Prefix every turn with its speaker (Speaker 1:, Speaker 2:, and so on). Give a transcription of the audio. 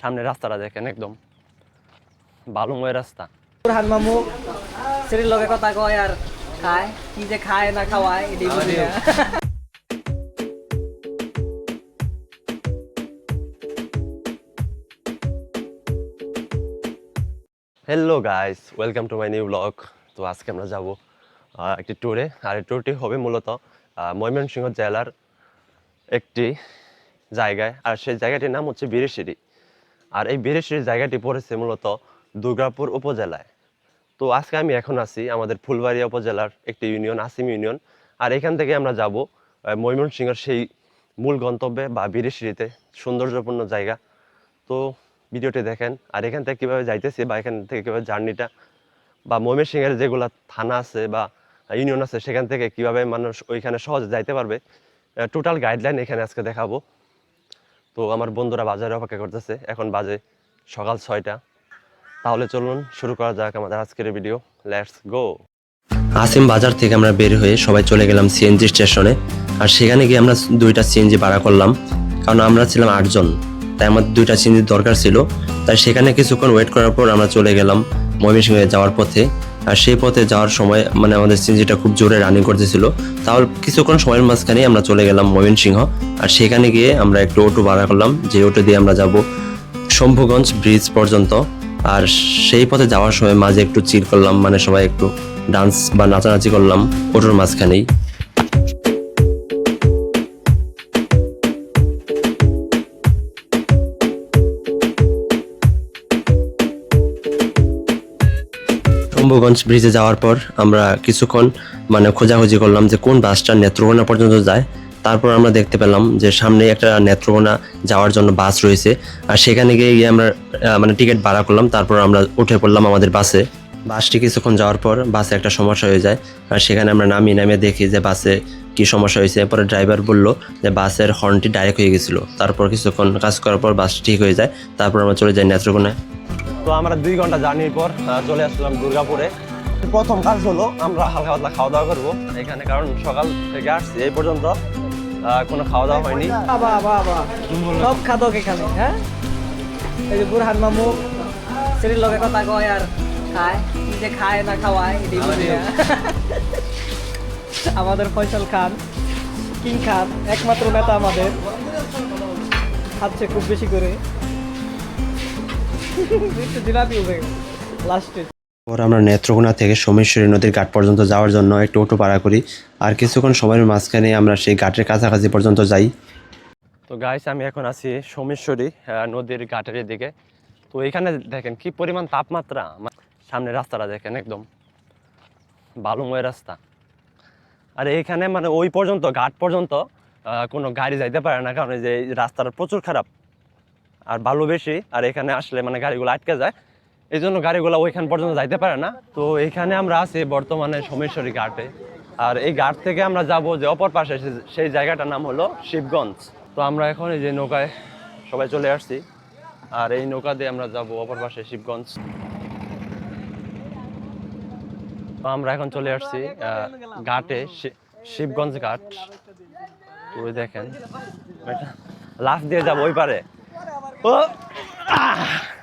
Speaker 1: সামনে রাস্তাটা দেখেন একদম। বালুময় রাস্তা।
Speaker 2: হান মামু লগে কথা কয় আর খায়। কি যে খায় না খাওয়ায় এটাই বুঝি না।
Speaker 1: Hello guys welcome to my new blog তো আজকে আমরা যাব একটি ট্যুরে আর এই ট্যুরটি হবে মূলত ময়মনসিংহ জেলার একটি জায়গায়। আর সেই জায়গাটির নাম হচ্ছে বীরেশিরি। আর এই বীরেশিরি জায়গাটি পড়েছে মূলত দুর্গাপুর উপজেলায়। তো আজকে আমি এখন আছি আমাদের ফুলবাড়িয়া উপজেলার একটি ইউনিয়ন, আসিম ইউনিয়ন। আর এখান থেকে আমরা যাব ময়মনসিংহের সেই মূল গন্তব্যে বা বীরেশিরিতে সৌন্দর্যপূর্ণ জায়গা। তো ভিডিওটি দেখেন, আর এখান থেকে কীভাবে যাইতেছি বা এখান থেকে কীভাবে জার্নিটা বা ময়মনসিংহের যেগুলো থানা আছে বা ইউনিয়ন আছে, সেখান থেকে কীভাবে মানুষ ওইখানে সহজে যাইতে পারবে টোটাল গাইডলাইন এখানে আজকে দেখাবো। তো আমার বন্ধুরা বাজারে অপেক্ষা করতেছে। এখন বাজে সকাল ছয়টা। তাহলে চলুন শুরু করা যাক আমাদের আজকের ভিডিও। লেটস গো আসিম বাজার থেকে আমরা বের হয়ে সবাই চলে গেলাম সিএনজি স্টেশনে। আর সেখানে গিয়ে আমরা দুইটা সিএনজি ভাড়া করলাম। কারণ আমরা ছিলাম আটজন। তাই আমার দুইটা সিএনজির দরকার ছিল। তাই সেখানে কিছুক্ষণ ওয়েট করার পর আমরা চলে গেলাম ময়মনসিংহে যাওয়ার পথে। আর সেই পথে যাওয়ার সময় মানে আমাদের সিএনজিটা খুব জোরে রানিং করতেছিল। তাহলে কিছুক্ষণ সময়ের মাঝখানে আমরা চলে গেলাম ময়মনসিংহ। আর সেখানে গিয়ে আমরা একটু অটো ভাড়া করলাম, যে অটো দিয়ে আমরা যাব শম্ভুগঞ্জ ব্রিজ পর্যন্ত। আর সেই পথে যাওয়ার সময় মাঝে একটু চিল করলাম মানে সবাই একটু ডান্স বা নাচানাচি করলাম অটোর মাঝখানেই। শম্ভুগঞ্জ ব্রিজে যাওয়ার পর আমরা কিছুক্ষণ মানে খোঁজাখুঁজি করলাম যে কোন বাসটা নেত্রকোনা পর্যন্ত যায়। তারপর আমরা দেখতে পেলাম যে সামনে একটা নেত্রকোনা যাওয়ার জন্য বাস রয়েছে। আর সেখানে গিয়ে গিয়ে আমরা মানে টিকিট ভাড়া করলাম। তারপর আমরা উঠে পড়লাম আমাদের বাসে। বাসটি কিছুক্ষণ যাওয়ার পর বাসে একটা সমস্যা হয়ে যায়। আর সেখানে আমরা নামি নামে দেখি যে বাসে কি সমস্যা হয়েছে। পরে ড্রাইভার বলল যে বাসের হর্নটি ডাইরেক্ট হয়ে গেছিল। তারপর কিছুক্ষণ কাজ করার পর বাস ঠিক হয়ে যায়। তারপর আমরা চলে যাই নেত্রকোনায়। তো আমরা দুই ঘণ্টা জার্নির পর চলে আসলাম দুর্গাপুরে। প্রথম কাজ হলো আমরা হালকা পাতলা খাওয়া দাওয়া করব এখানে কারণ সকাল থেকে আসছি এই পর্যন্ত কোনো খাওয়া দাওয়া হয়নি।
Speaker 2: সব খাদক এখানে হ্যাঁ? এই যে বুরহান মামু শরীর লগে কথা কয় আর খায়। যে খায় না খাওয়ায় এটাই আমাদের ফয়সাল খান কিং খান একমাত্র নেতা আমাদের। খাচ্ছে খুব বেশি করে।
Speaker 1: পর আমরা নেত্রকোনা থেকে সোমেশ্বরী নদীর ঘাট পর্যন্ত যাওয়ার জন্য একটু অটো ভাড়া করি। আর কিছুক্ষণ সময়ের মাঝখানে আমরা সেই ঘাটের কাছাকাছি পর্যন্ত যাই। তো গাইস আমি এখন আছি সোমেশ্বরী নদীর ঘাটের দিকে তো এখানে দেখেন কি পরিমাণ তাপমাত্রা? সামনে রাস্তাটা দেখেন একদম। বালুময় রাস্তা। আর এইখানে মানে ওই পর্যন্ত, ঘাট পর্যন্ত কোনো গাড়ি যাইতে পারে না, কারণ যে রাস্তাটা প্রচুর খারাপ। আর বালু বেশি, আর এখানে আসলে মানে গাড়িগুলো আটকে যায়। এই জন্য গাড়িগুলো ওইখান পর্যন্ত যাইতে পারে না। তো এখানে আমরা আছি বর্তমানে সোমেশ্বরী ঘাটে। আর এই ঘাট থেকে আমরা যাব যে অপর পাশে সেই জায়গাটার নাম হলো শিবগঞ্জ। তো আমরা এখন এই যে নৌকায় সবাই চলে আসছি। আর এই নৌকা দিয়ে আমরা যাব অপর পাশে শিবগঞ্জ। তো আমরা এখন চলে আসছি ঘাটে শিবগঞ্জ ঘাট। তো দেখেন। লাফ দিয়ে যাব ওই পারে। Oh. Ah.